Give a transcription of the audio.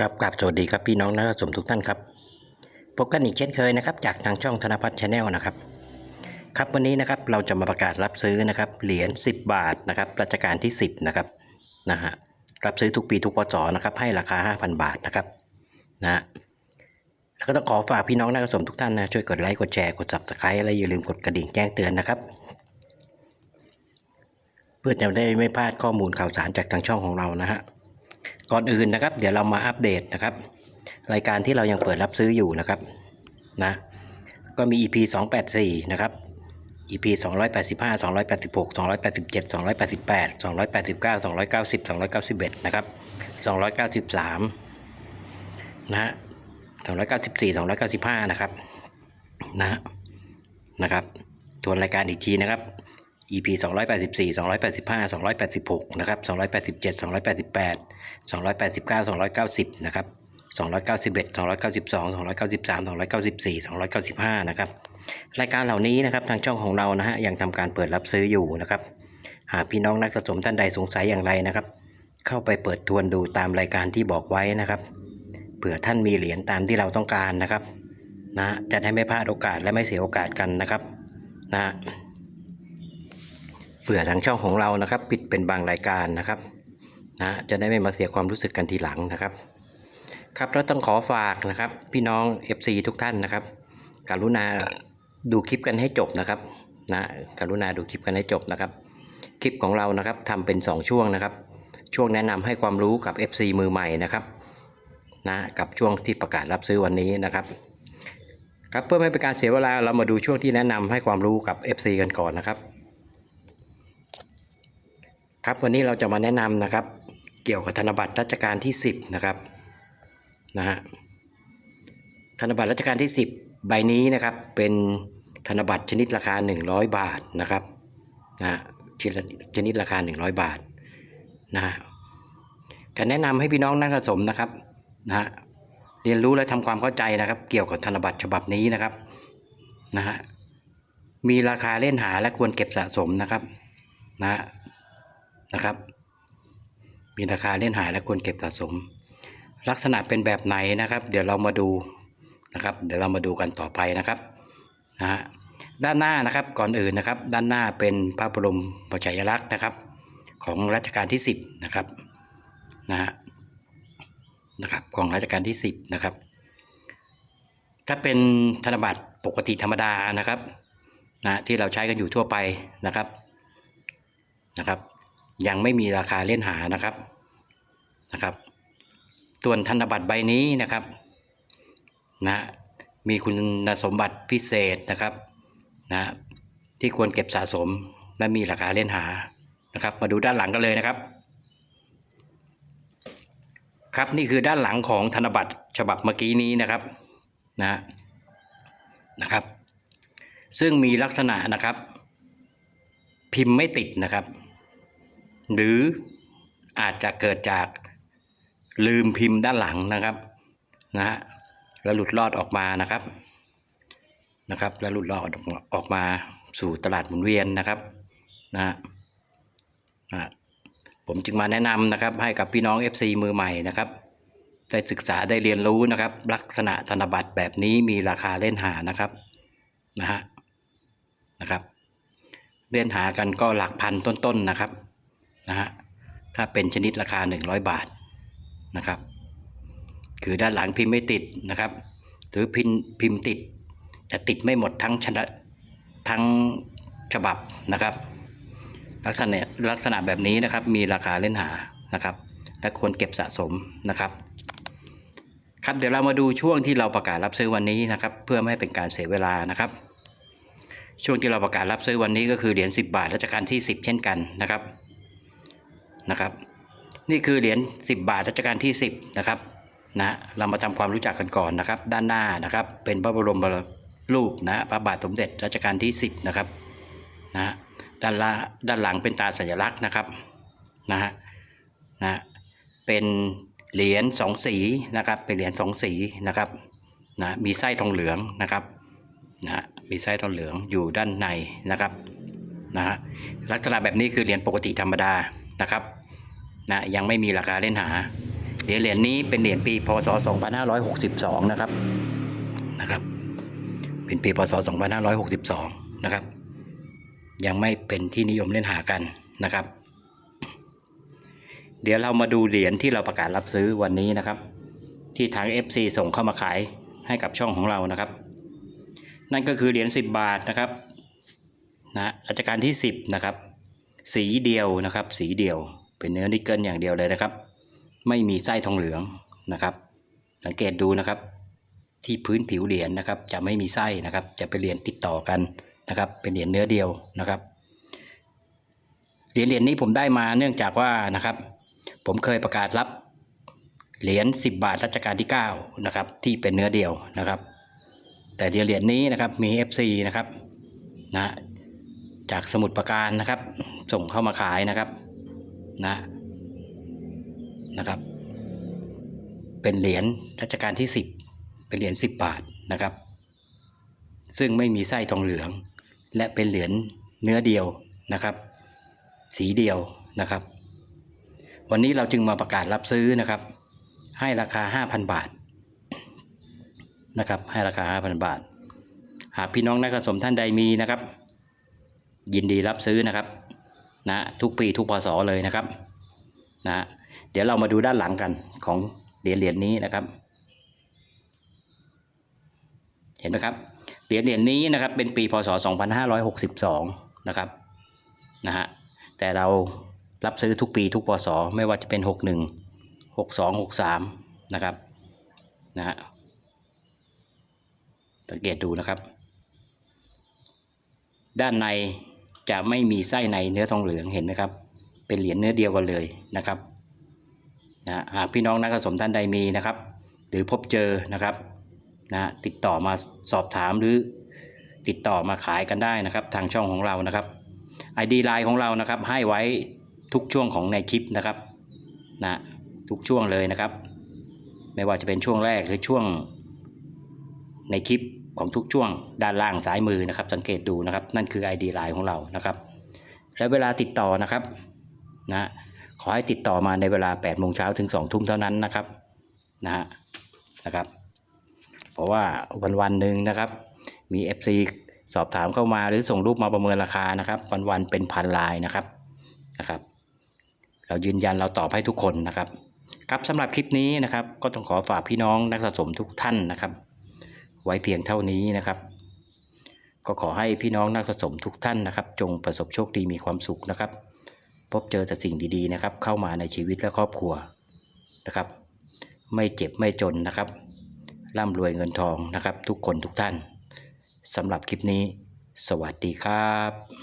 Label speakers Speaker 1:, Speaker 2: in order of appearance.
Speaker 1: ครับกลับสวัสดีครับพี่น้องนักสมทุกท่านครับพบกันอีกเช่นเคยนะครับจากทางช่องธนพัฒน์ชาแนลนะครับครับวันนี้นะครับเราจะมาประกาศรับซื้อนะครับเหรียญ10 บาทนะครับรัชกาลที่ 10นะครับนะฮะรับซื้อทุกปีทุกปศนะครับให้ราคา 5,000 บาทนะครับนะฮะแล้วก็ต้องขอฝากพี่น้องนักสมทุกท่านนะช่วยกดไลค์กดแชร์กด subscribe และอย่าลืมกดกระดิ่งแจ้งเตือนนะครับเพื่อจะได้ไม่พลาดข้อมูลข่าวสารจากทางช่องของเรานะฮะ ก่อนอื่นนะครับ เดี๋ยวเรามาอัปเดตนะครับ รายการที่เรายังเปิดรับซื้ออยู่นะครับนะก็มี EP 284 นะครับ EP 285 286 287 288 289 290 291 นะครับ 293 นะฮะ294 295 นะครับ นะ นะครับ ทวนรายการอีกทีนะครับ EP 284 285 286นะครับ287 288 289 290นะครับ291 292 293 294 295นะครับรายการเหล่านี้นะครับทางช่องของเรานะฮะยังทำการเปิดรับซื้ออยู่นะครับ หากพี่น้องนักสะสมท่านใดสงสัยอย่างไรนะครับ เข้าไปเปิดทวนดูตามรายการที่บอกไว้นะครับเผื่อท่านมีเหรียญตามที่เราต้องการนะครับนะจะได้ไม่พลาดโอกาสและไม่เสียโอกาสกันนะครับนะ เผื่อทางช่องของเรานะครับ ปิดเป็นบางรายการนะครับนะจะได้ไม่มาเสียความรู้สึกกันทีหลังนะครับ ครับแล้วต้องขอฝากนะครับ พี่น้อง FC ทุกท่านนะครับ กรุณาดูคลิปกันให้จบนะครับนะกรุณาดูคลิปกันให้จบนะครับ คลิปของเรานะครับทำเป็น 2 ช่วงนะครับ ช่วงแนะนำให้ความรู้กับ FC มือใหม่นะครับนะกับช่วงที่ประกาศรับซื้อวันนี้นะครับครับเพื่อไม่เป็นการเสียเวลาเรามาดูช่วงที่แนะนำให้ความรู้กับ FC กันก่อนนะครับ ครับวันนี้เราจะมาแนะนำนะครับ เกี่ยวกับธนบัตรรัชกาลที่ 10 นะครับนะฮะธนบัตรรัชกาลที่ 10 ใบนี้นะครับ เป็นธนบัตรชนิดราคา 100 บาทนะครับนะฮะชนิดชนิดราคา 100 บาทนะฮะการแนะนำให้พี่น้องนักสะสมนะครับนะฮะเรียนรู้และทำความเข้าใจนะครับ เกี่ยวกับธนบัตรฉบับนี้นะครับนะฮะมีราคาเล่นหาและควรเก็บสะสมนะครับนะฮะ นะครับ มีราคาเล่นหายและควรเก็บสะสม ลักษณะเป็นแบบไหนนะครับ เดี๋ยวเรามาดูนะครับ เดี๋ยวเรามาดูกันต่อไปนะครับนะฮะด้านหน้านะครับก่อนอื่นนะครับ ด้านหน้าเป็นพระบรมฉายลักษณ์นะครับ ของรัชกาลที่ 10 นะครับนะฮะนะครับของรัชกาลที่ 10 นะครับ ถ้าเป็นธนบัตรปกติธรรมดานะครับนะที่เราใช้กันอยู่ทั่วไปนะครับนะครับ ยังไม่มีราคาเล่นหานะครับนะครับ ส่วนธนบัตรใบนี้นะครับนะมีคุณสมบัติพิเศษนะครับนะที่ควรเก็บสะสมและมีราคาเล่นหานะครับ มาดูด้านหลังกันเลยนะครับ ครับนี่คือด้านหลังของธนบัตรฉบับเมื่อกี้นี้นะครับนะนะครับ ซึ่งมีลักษณะนะครับ พิมพ์ไม่ติดนะครับ หรืออาจจะเกิดจากลืมพิมพ์ด้านหลังนะครับนะฮะแล้วหลุดรอดออกมานะครับนะครับ แล้วหลุดรอดออกมาสู่ตลาดหมุนเวียนนะครับนะฮะนะผมจึงมาแนะนำนะครับให้กับพี่น้อง FC มือใหม่นะครับได้ศึกษาได้เรียนรู้นะครับ ลักษณะธนบัตรแบบนี้มีราคาเล่นหานะครับนะฮะนะครับ เล่นหากันก็หลักพันต้นๆนะครับ นะฮะถ้าเป็นชนิดราคา 100 บาทนะครับ คือด้านหลังพิมพ์ไม่ติดนะครับ หรือพิมพ์พิมพ์ติดจะติดไม่หมดทั้งชนะทั้งฉบับนะครับ ลักษณะลักษณะแบบนี้นะครับมีราคาเล่นหานะครับและควรเก็บสะสมนะครับ ครับเดี๋ยวเรามาดูช่วงที่เราประกาศรับซื้อวันนี้นะครับ เพื่อไม่ให้เป็นการเสียเวลานะครับ ช่วงที่เราประกาศรับซื้อวันนี้ก็คือเหรียญ10 บาทรัชกาลที่ 10 เช่นกันนะครับ นะครับ นี่คือเหรียญ10 บาทรัชกาลที่ 10 นะครับนะเรามาทำความรู้จักกันก่อนนะครับ ด้านหน้านะครับ เป็นพระบรมรูปนะพระบาทสมเด็จรัชกาลที่ 10 นะครับนะด้านละด้านหลังเป็นตาสัญลักษณ์นะครับนะฮะนะเป็นเหรียญสองสีนะครับ เป็นเหรียญสองสีนะครับนะมีไส้ทองเหลืองนะครับนะมีไส้ทองเหลืองอยู่ด้านในนะครับนะฮะลักษณะแบบนี้คือเหรียญปกติธรรมดา นะครับนะยังไม่มีราคาเล่นหาเหรียญเหรียญนี้เป็นเหรียญปีพศ 2562 นะครับนะครับ เป็นปีพศ 2562 นะครับ ยังไม่เป็นที่นิยมเล่นหากันนะครับ เดี๋ยวเรามาดูเหรียญที่เราประกาศรับซื้อวันนี้นะครับ ที่ทาง FC ส่งเข้ามาขายให้กับช่องของเรานะครับ นั่นก็คือเหรียญ10 บาทนะครับนะรัชกาลที่ 10 นะครับ สีเดียวนะครับ สีเดียว เป็นเนื้อนิกเกิลอย่างเดียวเลยนะครับ ไม่มีไส้ทองเหลืองนะครับ สังเกตดูนะครับ ที่พื้นผิวเหรียญนะครับ จะไม่มีไส้นะครับ จะเป็นเหรียญติดต่อกันนะครับ เป็นเหรียญเนื้อเดียวนะครับเหรียญเหรียญนี้ผมได้มาเนื่องจากว่านะครับ ผมเคยประกาศรับเหรียญ10 บาทรัชกาลที่9นะครับที่เป็นเนื้อเดียวนะครับ แต่เหรียญเหรียญนี้นะครับมี FC นะครับนะ จากสมุดประการนะครับ ส่งเข้ามาขายนะครับนะนะครับ เป็นเหรียญรัชกาลที่ 10 เป็นเหรียญ10 บาทนะครับ ซึ่งไม่มีไส้ทองเหลือง และเป็นเหรียญเนื้อเดียวนะครับ สีเดียวนะครับ วันนี้เราจึงมาประกาศรับซื้อนะครับ ให้ราคา 5,000 บาทนะครับให้ราคา 5,000 บาท หากพี่น้องนักสะสมท่านใดมีนะครับ ยินดีรับซื้อนะครับนะทุกปีทุกพศเลยนะครับนะเดี๋ยวเรามาดูด้านหลังกันของเหรียญเหรียญนี้นะครับ เห็นไหมครับเหรียญเหรียญนี้นะครับเป็นปีพศ 2562 นะครับนะฮะแต่เรารับซื้อทุกปีทุกพศไม่ว่าจะเป็น 61 62 63 นะครับนะฮะสังเกตดูนะครับ ด้านใน จะไม่มีไส้ในเนื้อทองเหลืองเห็นไหมครับ เป็นเหรียญเนื้อเดียวกันเลยนะครับนะหากพี่น้องนักสะสมท่านใดมีนะครับ หรือพบเจอนะครับนะติดต่อมาสอบถามหรือติดต่อมาขายกันได้นะครับ ทางช่องของเรานะครับ ID ไลน์ของเรานะครับ ให้ไว้ทุกช่วงของในคลิปนะครับนะทุกช่วงเลยนะครับ ไม่ว่าจะเป็นช่วงแรกหรือช่วงในคลิป ของทุกช่วงด้านล่างซ้ายมือนะครับ สังเกตดูนะครับ นั่นคือ ID ไลน์ของเรานะครับ และเวลาติดต่อนะครับนะขอให้ติดต่อมาในเวลา8โมงเช้าถึง2ทุ่มเท่านั้นนะครับนะฮะนะครับ เพราะว่าวันวันหนึ่งนะครับ มี FC สอบถามเข้ามาหรือส่งรูปมาประเมินราคานะครับ วันวันเป็นพันลายนะครับนะครับ เรายืนยันเราตอบให้ทุกคนนะครับครับสำหรับคลิปนี้นะครับ ก็ต้องขอฝากพี่น้องนักสะสมทุกท่านนะครับ ไว้เพียงเท่านี้นะครับ ก็ขอให้พี่น้องนักสะสมทุกท่านนะครับ จงประสบโชคดีมีความสุขนะครับ พบเจอแต่สิ่งดีๆนะครับ เข้ามาในชีวิตและครอบครัวนะครับ ไม่เจ็บไม่จนนะครับร่ำรวยเงินทองนะครับ ทุกคนทุกท่านสำหรับคลิปนี้ สวัสดีครับ